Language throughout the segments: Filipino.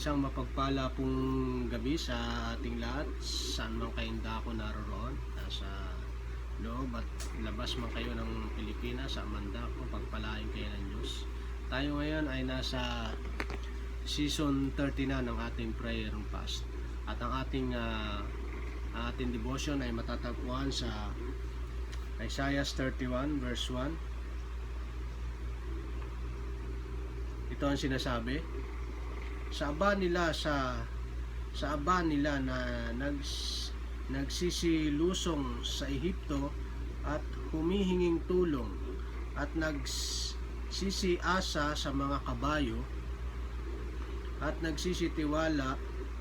Isang mapagpala pong gabi sa ating lahat, saan man kayong dako naroon, nasa loob at labas man kayo ng Pilipinas, sa Amanda kung pagpalain kayo ng Diyos. Tayo ngayon ay nasa season 30 na ng ating prayer and fast. At ang ating ah, ating devotion ay matatagpuan sa Isaiah 31 verse 1. Ito ang sinasabi, sa aba nila sa sa aba nila na nags, nagsisilusong sa Ehipto at humihinging tulong at nagsisiasa sa mga kabayo at nagsisitiwala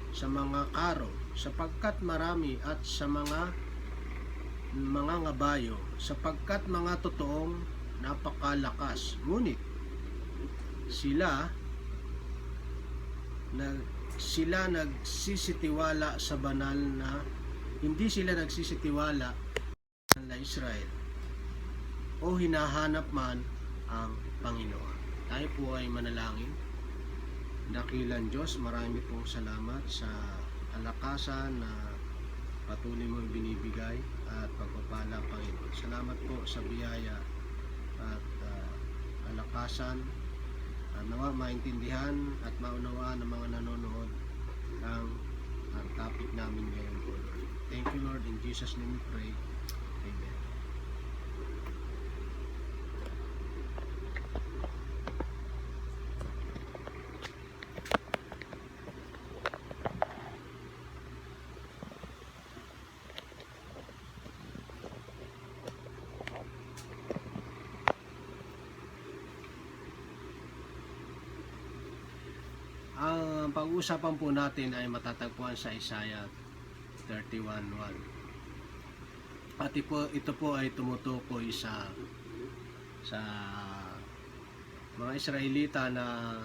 sa mga karo sapagkat marami at sa mga mga ngabayo sapagkat mga totoong napakalakas. Ngunit sila na sila nagsisitiwala sa banal na hindi sila nagsisitiwala na Israel o hinahanap man ang Panginoon. Tayo po ay manalangin. Dakilan Diyos, marami pong salamat sa kalakasan na patuloy mo binibigay at pagpapala Panginoon. Salamat po sa biyaya at ah, kalakasan uh, nawa maintindihan at maunawaan ng mga nanonood ang ang topic namin ngayon po. Thank you Lord, in Jesus name we pray. Amen. Ang pag-uusapan po natin ay matatagpuan sa Isaiah 31.1 At ito, ito po ay tumutukoy sa sa mga Israelita na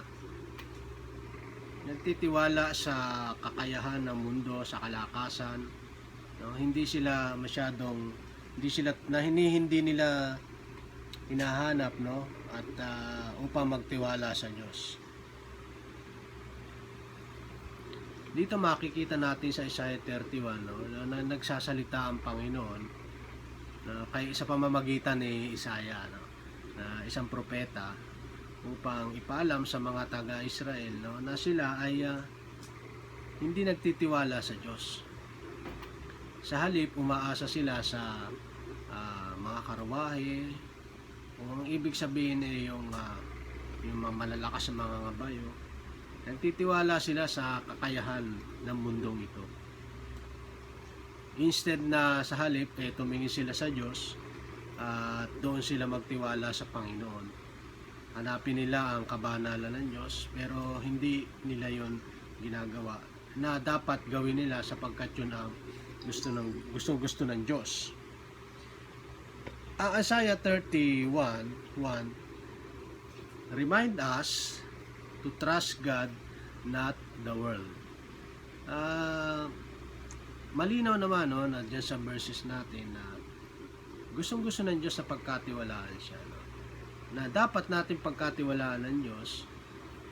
nagtitiwala sa kakayahan ng mundo, sa kalakasan. No? Hindi sila masyadong hindi sila na hindi, hindi nila hinahanap no at ah, upang magtiwala sa Diyos. Dito makikita natin sa Isaiah 31 no, na, na nagsasalita ang Panginoon na kay sa pamamagitan ni Isaiah no, na isang propeta upang ipaalam sa mga taga-Israel no, na sila ay ah, hindi nagtitiwala sa Diyos. Sa halip umaasa sila sa ah, mga karwahe o ang ibig sabihin ay yung ah, yung mga malalakas na mga ngabayo Nagtitiwala sila sa kakayahan ng mundong ito. Instead na sa halip, eh, tumingin sila sa Diyos at doon sila magtiwala sa Panginoon. Hanapin nila ang kabanalan ng Diyos pero hindi nila yon ginagawa na dapat gawin nila sapagkat yun ang gusto ng gustong gusto ng Diyos. Ang Isaiah 31, 1 remind us to trust God, not the world. Ah, malinaw naman no, na dyan sa verses natin na gustong gusto ng Diyos na pagkatiwalaan siya. No? Na dapat natin pagkatiwalaan ng Diyos,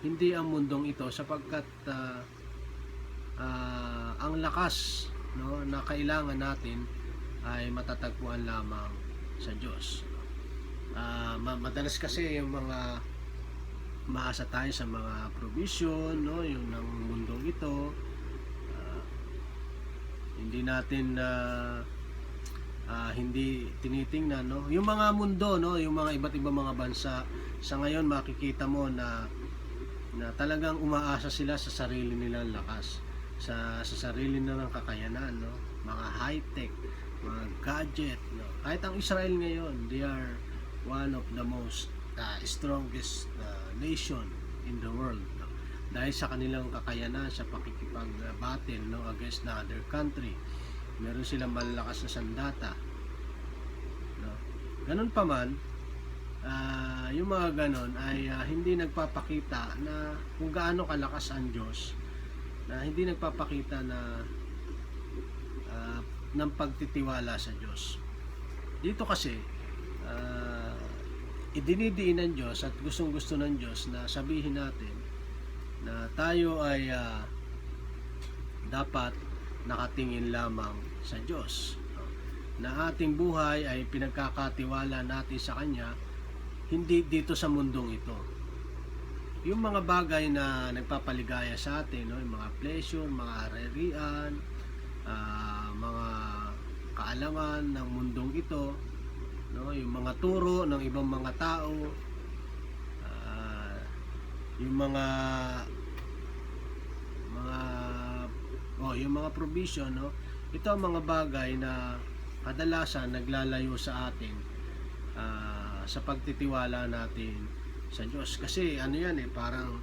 hindi ang mundong ito sapagkat ah, ah, ang lakas no, na kailangan natin ay matatagpuan lamang sa Diyos. Ma- madalas kasi yung mga maasa tayo sa mga provision, no, yung ng mundong ito. Ah, hindi natin na hindi tinitingnan, no. Yung mga mundo, no, yung mga iba't ibang mga bansa, sa ngayon makikita mo na na talagang umaasa sila sa sarili nilang lakas, sa sa sarili nilang kakayanan, no. Mga high-tech, mga gadget, no. Kahit ang Israel ngayon, they are one of the most uh, strongest uh, nation in the world no? dahil sa kanilang kakayanan sa pakikipag-battle no, against the other country meron silang malalakas na sandata no? ganun pa man uh, yung mga ganon ay uh, hindi nagpapakita na kung gaano kalakas ang Diyos na hindi nagpapakita na uh, ng pagtitiwala sa Diyos dito kasi uh, idinidiin ng Diyos at gustong gusto ng Diyos na sabihin natin na tayo ay ah, dapat nakatingin lamang sa Diyos. Na ating buhay ay pinagkakatiwala natin sa Kanya, hindi dito sa mundong ito. Yung mga bagay na nagpapaligaya sa atin, no? yung mga pleasure, mga arerian, ah, mga kaalaman ng mundong ito, no? yung mga turo ng ibang mga tao, ah, yung mga mga oh, yung mga provision, no? Ito ang mga bagay na kadalasan naglalayo sa atin ah, sa pagtitiwala natin sa Diyos. Kasi ano yan eh, parang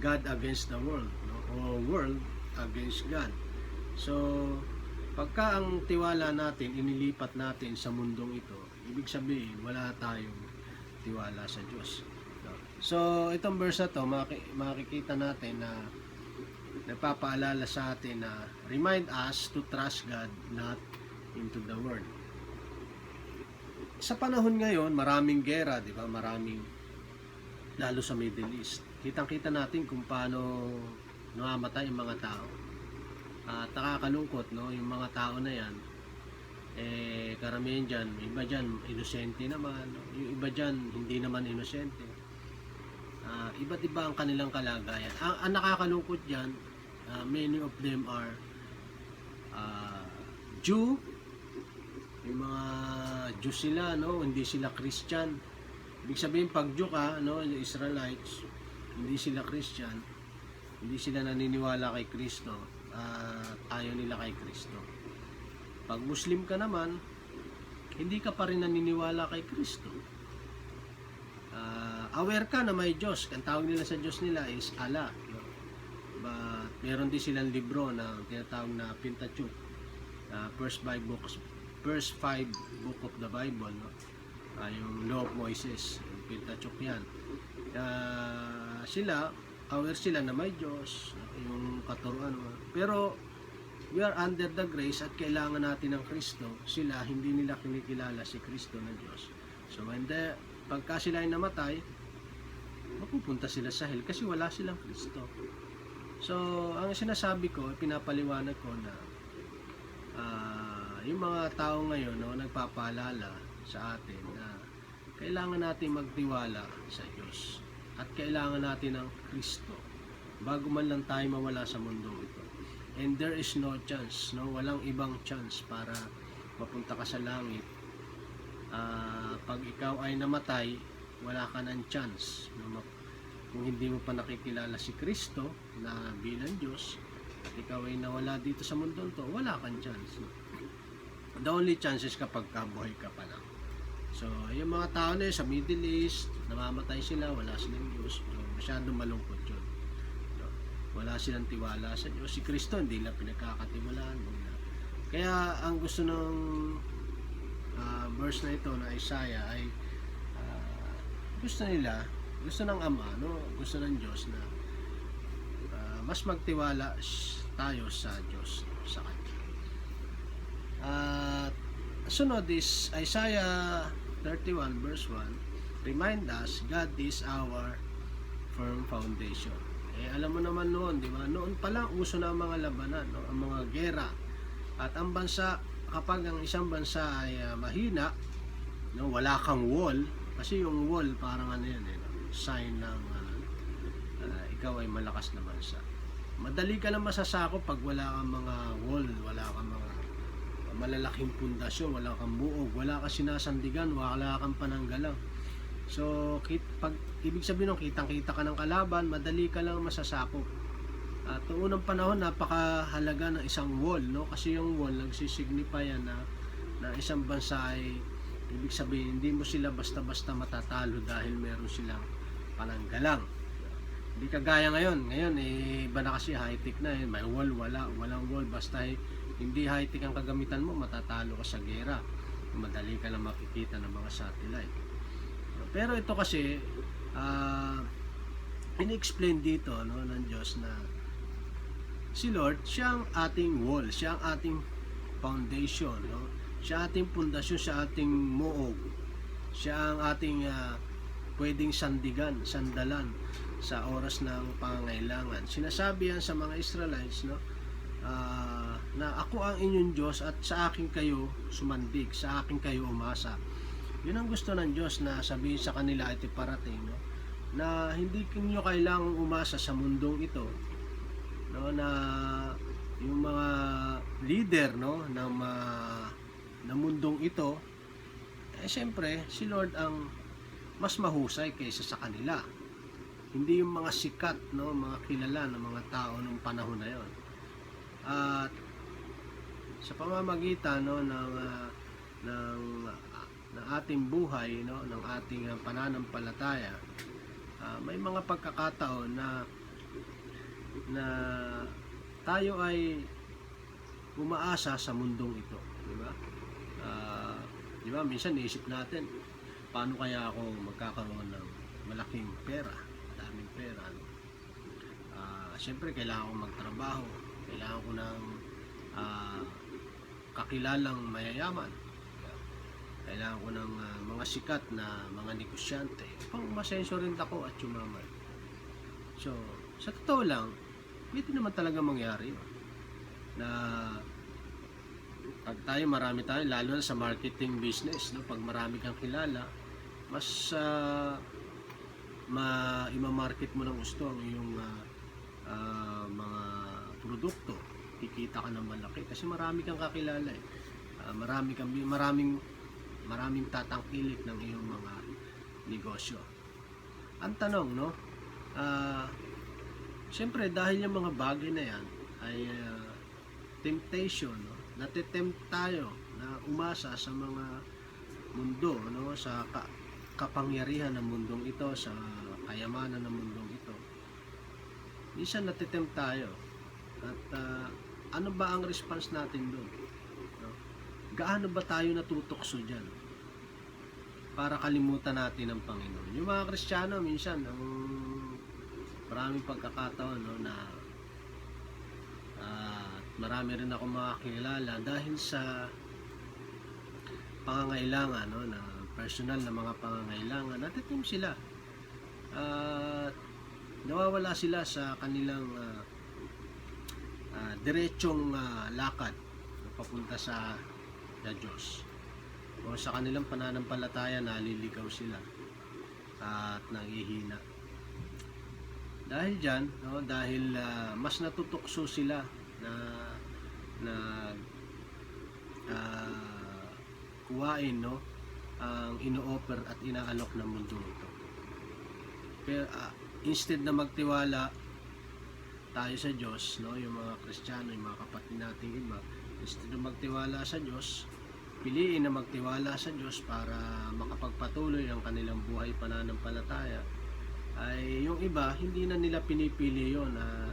God against the world, no? o world against God. So, pagka ang tiwala natin, inilipat natin sa mundong ito, ibig sabihin, wala tayong tiwala sa Diyos. So, itong verse na to, maki- makikita natin na nagpapaalala sa atin na remind us to trust God, not into the world. Sa panahon ngayon, maraming gera, di ba? Maraming, lalo sa Middle East. Kitang-kita natin kung paano namamatay yung mga tao. At nakakalungkot, no? Yung mga tao na yan, eh, karamihan dyan, iba dyan, inosente naman. Yung iba dyan, hindi naman inosente. Ah, iba't iba ang kanilang kalagayan. Ang, ang nakakalungkot dyan, ah, many of them are ah, Jew, yung mga Jew sila, no? hindi sila Christian. Ibig sabihin, pag Jew ka, no? Israelites, hindi sila Christian, hindi sila naniniwala kay Kristo, at ayaw nila kay Kristo. Pag Muslim ka naman, hindi ka pa rin naniniwala kay Kristo. Ah, aware ka na may Diyos. Ang tawag nila sa Diyos nila is Allah. No? But meron din silang libro na tinatawag na Pentateuch. Ah, first five books, first five book of the Bible, no? Ah, yung Law of Moses, yung Pentateuch yan. Ah, sila, aware sila na may Diyos, yung katuruan. no? Pero we are under the grace at kailangan natin ng Kristo. Sila, hindi nila kinikilala si Kristo na Diyos. So when the, pagka sila ay namatay, mapupunta sila sa hell kasi wala silang Kristo. So, ang sinasabi ko, pinapaliwanag ko na ah, yung mga tao ngayon no, nagpapaalala sa atin na kailangan natin magtiwala sa Diyos at kailangan natin ng Kristo bago man lang tayo mawala sa mundo ito. And there is no chance, no? Walang ibang chance para mapunta ka sa langit. Ah, pag ikaw ay namatay, wala ka ng chance. No? Kung hindi mo pa nakikilala si Kristo na bilang Diyos, at ikaw ay nawala dito sa mundo to, wala kang chance. no? The only chance is kapag kabuhay ka pa lang. So, yung mga tao na yun sa Middle East, namamatay sila, wala silang Diyos. So, masyadong malungkot? Wala silang tiwala sa Diyos. Si Kristo, hindi lang pinagkakatiwalaan. Wala. Kaya, ang gusto ng ah, verse na ito na Isaiah ay ah, gusto nila, gusto ng Ama, no? gusto ng Diyos na ah, mas magtiwala tayo sa Diyos, sa Kanya. At sunod is Isaiah 31 verse 1 remind us God is our firm foundation. Eh alam mo naman noon, di ba? Noon pa lang uso na ang mga labanan, no? ang mga gera. At ang bansa, kapag ang isang bansa ay ah, mahina, no, wala kang wall, kasi yung wall parang ano yan, eh, sign ng ah, ah, ikaw ay malakas na bansa. Madali ka lang masasako pag wala kang mga wall, wala kang mga malalaking pundasyon, wala kang buog, wala kang sinasandigan, wala kang pananggalang. So, kit, pag ibig sabihin ng kitang-kita ka ng kalaban, madali ka lang masasakop. At noong unang panahon, napakahalaga ng isang wall, no? Kasi yung wall, nagsisignify yan na, na isang bansa ay, ibig sabihin, hindi mo sila basta-basta matatalo dahil meron silang pananggalang. Hindi kagaya ngayon. Ngayon, eh, iba na kasi high-tech na. Eh. May wall, wala. Walang wall. Basta eh, hindi high-tech ang kagamitan mo, matatalo ka sa gera. Madali ka lang makikita ng mga satellite. Pero ito kasi, ah, in-explain dito no, ng Diyos na si Lord, siya ang ating wall, siya ang ating foundation, no? siya ating pundasyon, siya ating muog, siya ang ating ah, pwedeng sandigan, sandalan sa oras ng pangangailangan. Sinasabi yan sa mga Israelites, no? Ah, na ako ang inyong Diyos at sa akin kayo sumandig, sa akin kayo umasa. Yun ang gusto ng Diyos na sabihin sa kanila at iparating, no? na hindi niyo kailangang umasa sa mundong ito no? Na yung mga leader no? Ng ma- ng mundong ito eh siyempre si Lord ang mas mahusay kaysa sa kanila. Hindi yung mga sikat no? Mga kilala ng mga tao nung panahon na yon at sa pamamagitan no? Ng ah, ng ng ating buhay no ng ating ah, pananampalataya ah, may mga pagkakataon na na tayo ay umaasa sa mundong ito, di ba? Ah, di ba, minsan naisip natin, paano kaya ako magkakaroon ng malaking pera, daming pera, no? Ah, Siyempre, kailangan ko magtrabaho, kailangan ko ng ah, kakilalang mayayaman, kailangan ko ng ah, mga sikat na mga negosyante, pang masenso rin ako at yumaman. So, sa totoo lang, pwede naman talaga mangyari. Na pag tayo marami tayo, lalo na sa marketing business, no? pag marami kang kilala, mas ah, ma ima-market mo ng gusto ang iyong ah, ah, mga produkto. Kikita ka ng malaki kasi marami kang kakilala eh. Ah, marami kang maraming maraming tatangkilik ng iyong mga negosyo. Ang tanong, no? Ah, Siyempre, dahil yung mga bagay na yan ay ah, temptation, no? natitempt tayo na umasa sa mga mundo, no? sa ka- kapangyarihan ng mundong ito, sa kayamanan ng mundong ito. Minsan natitempt tayo. At ah, ano ba ang response natin doon? No? Gaano ba tayo natutokso dyan? Para kalimutan natin ang Panginoon. Yung mga Kristiyano, minsan, ang maraming pagkakataon no, na ah, marami rin ako makakilala dahil sa pangangailangan no, na personal na mga pangangailangan natitim sila at nawawala sila sa kanilang ah, ah, diretsong ah, lakad papunta sa sa Diyos. O sa kanilang pananampalataya naliligaw sila at nangihina. Dahil diyan no dahil ah, mas natutukso sila na na ah, kuwain no ang ino-offer at inaalok ng mundo ito pero ah, instead na magtiwala tayo sa Diyos no yung mga Kristiyano yung mga kapatid nating iba instead na magtiwala sa Diyos piliin na magtiwala sa Diyos para makapagpatuloy ang kanilang buhay pananampalataya ay yung iba hindi na nila pinipili yon na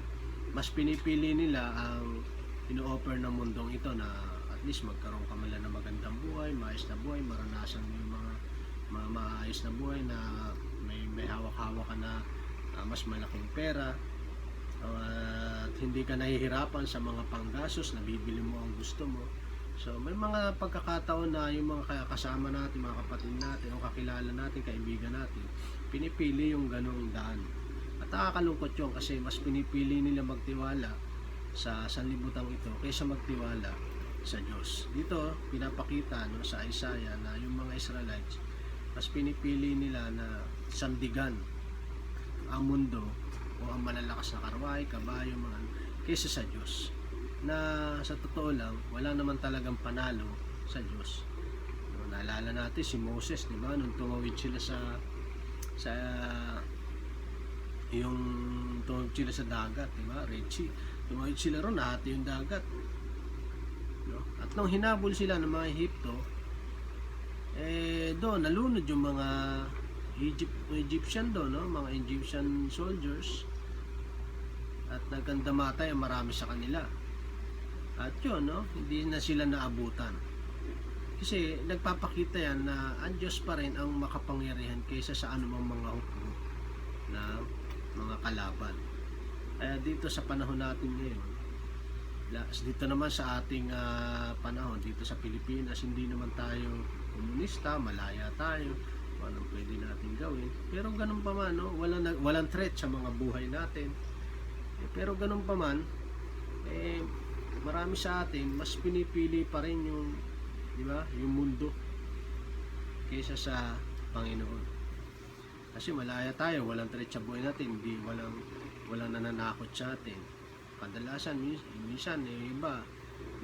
mas pinipili nila ang ino-offer ng mundong ito na at least magkaroon ka man ng magandang buhay, maayos na buhay, maranasan mo yung mga, mga maayos na buhay na may, may hawak-hawak ka na ah, mas malaking pera. Ah, at hindi ka nahihirapan sa mga panggasos na bibili mo ang gusto mo so may mga pagkakataon na yung mga kasama natin, mga kapatid natin o kakilala natin, kaibigan natin pinipili yung ganong daan. At nakakalungkot yun kasi mas pinipili nila magtiwala sa sanlibutan ito kaysa magtiwala sa Diyos. Dito, pinapakita no, sa Isaiah na yung mga Israelites, mas pinipili nila na sandigan ang mundo o ang malalakas na karway, kabayo, mga kaysa sa Diyos. Na sa totoo lang, wala naman talagang panalo sa Diyos. No, naalala natin si Moses, di ba? Nung tumawid sila sa sa yung tumawid sila sa dagat, di ba? Red Sea. Tumawid sila ron, nahati yung dagat. No? At nung hinabol sila ng mga Ehipto, eh doon nalunod yung mga Egypt, Egyptian doon, no? mga Egyptian soldiers. At nagkandamatay ang marami sa kanila. At yun, no? hindi na sila naabutan. Kasi nagpapakita yan na ang Diyos pa rin ang makapangyarihan kaysa sa anumang mga hukbo na mga kalaban. Kaya dito sa panahon natin ngayon, dito naman sa ating ah, panahon, dito sa Pilipinas, hindi naman tayo komunista, malaya tayo. anong pwede natin gawin. Pero ganun pa man, no? walang, walang threat sa mga buhay natin. Eh, pero ganun pa man, eh, marami sa atin, mas pinipili pa rin yung, di ba, yung mundo kaysa sa Panginoon. Kasi malaya tayo, walang threat sa buhay natin, hindi walang walang nananakot sa atin. Kadalasan, mis- minsan, eh, iba,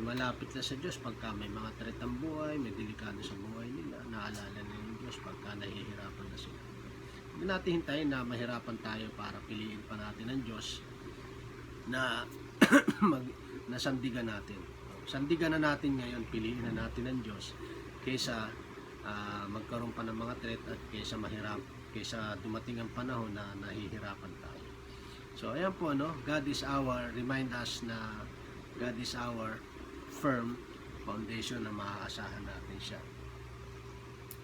lumalapit na sa Diyos pagka may mga threat buhay, may delikado sa buhay nila, naalala nila yung Diyos pagka nahihirapan na sila. Hindi natin hintayin na mahirapan tayo para piliin pa natin ang Diyos na mag, na sandigan natin. Sandigan na natin ngayon, piliin na natin ang Diyos kaysa ah, magkaroon pa ng mga threat at kaysa mahirap, kaysa dumating ang panahon na nahihirapan tayo. So ayan po no, God is our, remind us na God is our firm foundation na maaasahan natin siya.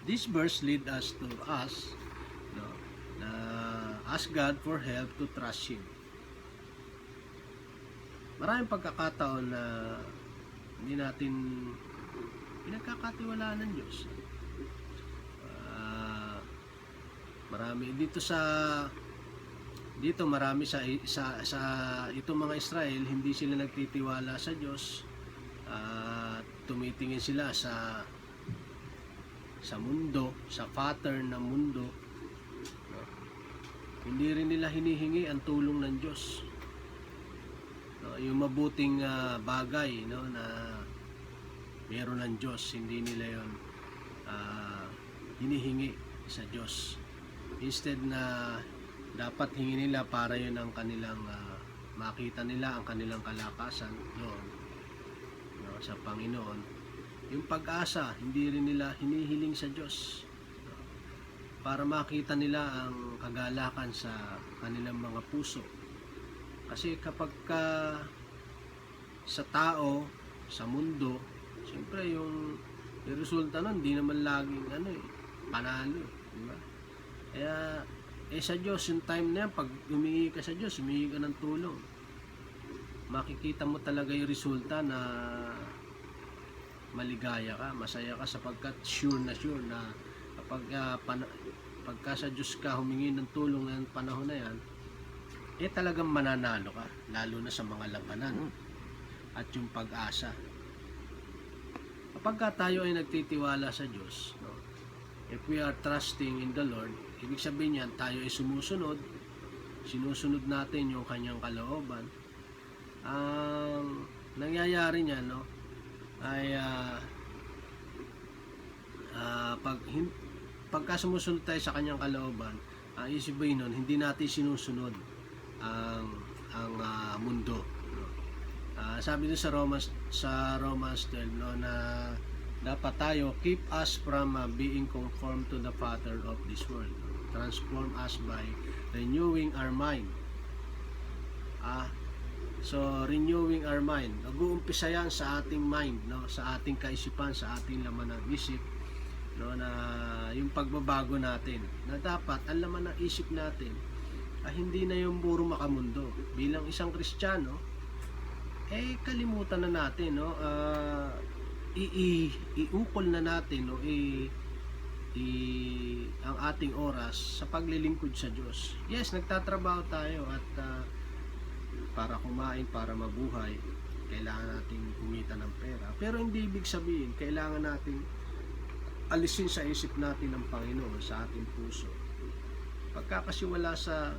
This verse lead us to us no, na ask God for help to trust Him. Maraming pagkakataon na hindi natin pinagkakatiwalaan ng Diyos. Ah, marami dito sa dito marami sa sa sa itong mga Israel hindi sila nagtitiwala sa Diyos at tumitingin sila sa sa mundo, sa pattern ng mundo. Hindi rin nila hinihingi ang tulong ng Diyos. No, yung mabuting ah, bagay no na meron ng Diyos, hindi nila 'yon ah, hinihingi sa Diyos. Instead na dapat hingi nila para 'yun ang kanilang ah, makita nila ang kanilang kalakasan doon no, sa Panginoon. Yung pag-asa, hindi rin nila hinihiling sa Diyos para makita nila ang kagalakan sa kanilang mga puso. Kasi kapag ka sa tao, sa mundo, siyempre yung, yung resulta nun, hindi naman laging ano eh, panalo. Di ba? Kaya, eh sa Diyos, yung time na yan, pag humingi ka sa Diyos, humingi ka ng tulong. Makikita mo talaga yung resulta na maligaya ka, masaya ka sapagkat sure na sure na kapag pana- pagka sa Diyos ka humingi ng tulong ng panahon na yan, eh talagang mananalo ka, lalo na sa mga labanan at yung pag-asa. Kapag ka tayo ay nagtitiwala sa Diyos, no, if we are trusting in the Lord, ibig sabihin yan, tayo ay sumusunod, sinusunod natin yung kanyang kalooban, ang nangyayari niya, no, ay ah, ah, pag hin- pagka sumusunod tayo sa kanyang kalooban, ang isip ba nun, hindi natin sinusunod ang ang ah, mundo. no? Ah, sabi dun sa Romans sa Romans 12 no na dapat tayo keep us from ah, being conformed to the pattern of this world. Transform us by renewing our mind. Ah, so renewing our mind. Nag-uumpisa yan sa ating mind, no, sa ating kaisipan, sa ating laman ng isip, no, na yung pagbabago natin. Na dapat ang laman ng isip natin ay hindi na yung puro makamundo. Bilang isang Kristiyano, eh kalimutan na natin, no, ah, i, i, iukol na natin, no, i, i, ang ating oras sa paglilingkod sa Diyos. Yes, nagtatrabaho tayo at ah, para kumain, para mabuhay, kailangan nating kumita ng pera. Pero hindi ibig sabihin, kailangan nating alisin sa isip natin ng Panginoon sa ating puso. Pagka kasi wala sa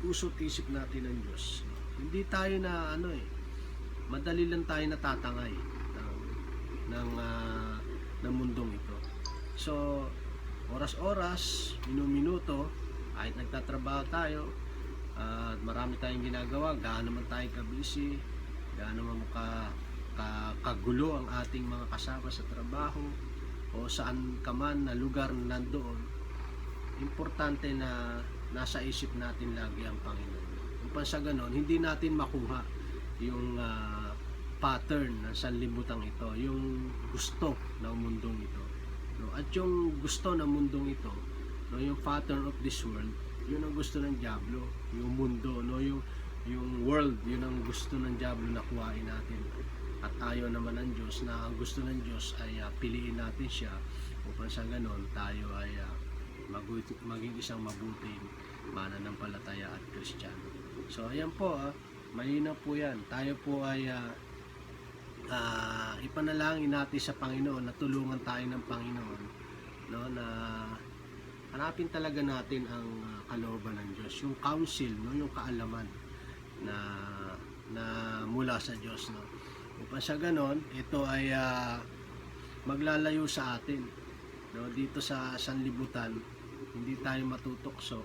puso at isip natin ng Diyos, hindi tayo na ano eh, madali lang tayo natatangay ng, ng, ah, ng mundong ito. So, oras-oras, minu-minuto, kahit nagtatrabaho tayo, at marami tayong ginagawa, gaano man tayo ka-busy, gaano man ka, ka, kagulo ang ating mga kasama sa trabaho, o saan ka man na lugar na nandoon, importante na nasa isip natin lagi ang Panginoon. Upang sa ganon, hindi natin makuha yung ah, pattern ng sanlibutan ito, yung gusto ng mundong ito. No? At yung gusto ng mundong ito, no, yung pattern of this world, yun ang gusto ng Diablo, yung mundo, no, yung yung world, yun ang gusto ng Diablo na kuhain natin. At ayaw naman ng Diyos na ang gusto ng Diyos ay ah, piliin natin siya upang sa ganon tayo ay magu- maging isang mabuting mananampalataya at kristyano. So ayan po, ah, malinaw po yan. Tayo po ay ah, ah, ipanalangin natin sa Panginoon na tulungan tayo ng Panginoon no na hanapin talaga natin ang ah, kalooban ng Diyos, yung counsel, no, yung kaalaman na na mula sa Diyos, no. Upang sa ganon, ito ay ah, maglalayo sa atin, no, dito sa sanlibutan, hindi tayo matutokso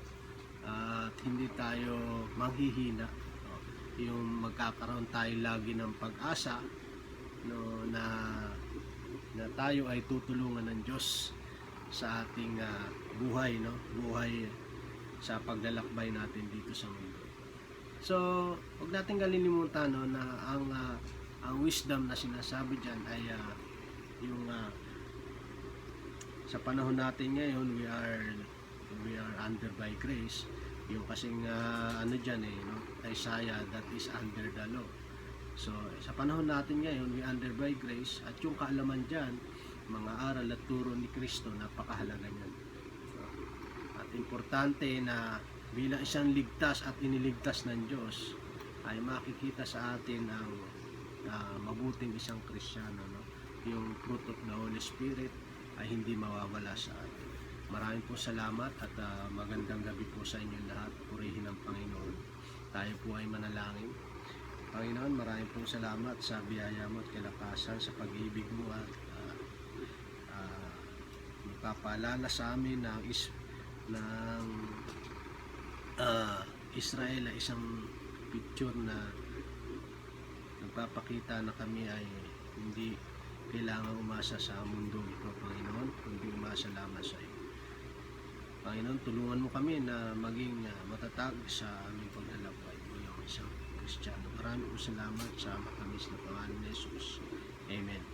at hindi tayo manghihina, no. Yung magkakaroon tayo lagi ng pag-asa, no, na na tayo ay tutulungan ng Diyos sa ating ah, buhay, no, buhay sa paglalakbay natin dito sa mundo. So, huwag natin kalilimutan no, na ang ah, ang wisdom na sinasabi diyan ay ah, yung ah, sa panahon natin ngayon we are we are under by grace yung kasing ah, ano diyan eh no Isaiah that is under the law. So sa panahon natin ngayon we under by grace at yung kaalaman diyan mga aral at turo ni Kristo napakahalaga niyan. At importante na bilang isang ligtas at iniligtas ng Diyos ay makikita sa atin ang ah, mabuting isang Kristiyano no? yung fruit of the Holy Spirit ay hindi mawawala sa atin maraming po salamat at ah, magandang gabi po sa inyo lahat. Purihin ang Panginoon. Tayo po ay manalangin. Panginoon maraming po salamat sa biyaya mo at kalakasan sa pag-ibig mo at ah, ah, magpapaalala sa amin ng is ng ah, Israel ay isang picture na nagpapakita na kami ay hindi kailangan umasa sa mundo ito, Panginoon, kundi umasa lamang sa iyo. Panginoon, tulungan mo kami na maging ah, matatag sa aming paglalakbay bilang isang Kristiyano. Maraming salamat sa matamis na pangalan ni Jesus. Amen.